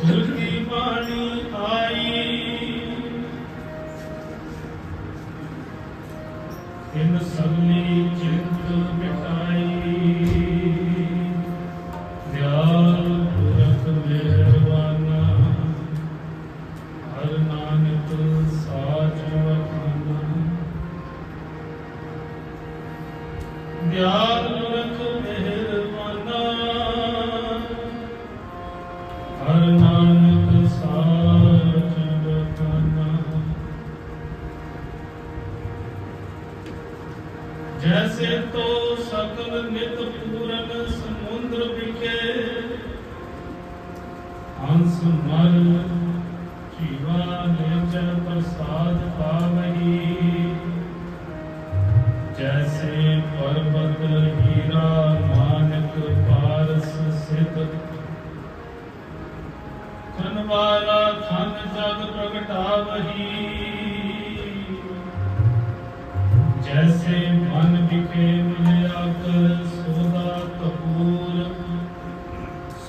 ਤੁਧੀ ਬਾਣੀ ਆਈ। ਇਨ ਸਭਨੇ ਚਿੰਤ ਵਾਲਾ ਥਨ ਜਗ ਪ੍ਰਗਟਾਵਹੀ। ਜੈਸੇ ਮਨ ਵਿਖੇ ਮਿਲਿਆ ਕਰ ਸੋਦਾ ਤਪੂਰ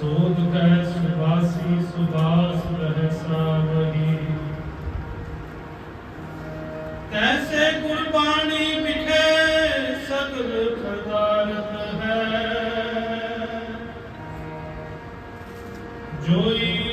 ਸੋਧ ਕੈ ਸੁਭਾਸੀ, ਸੁਭਾਸ ਰਹਿ ਸਾਵਹੀ। ਤੈਸੇ ਗੁਰਬਾਣੀ ਵਿਖੇ ਸਗਲ ਖਜ਼ਾਨਤ ਹੈ। ਜੋਈ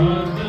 아.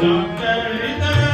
ਜਾਗੈ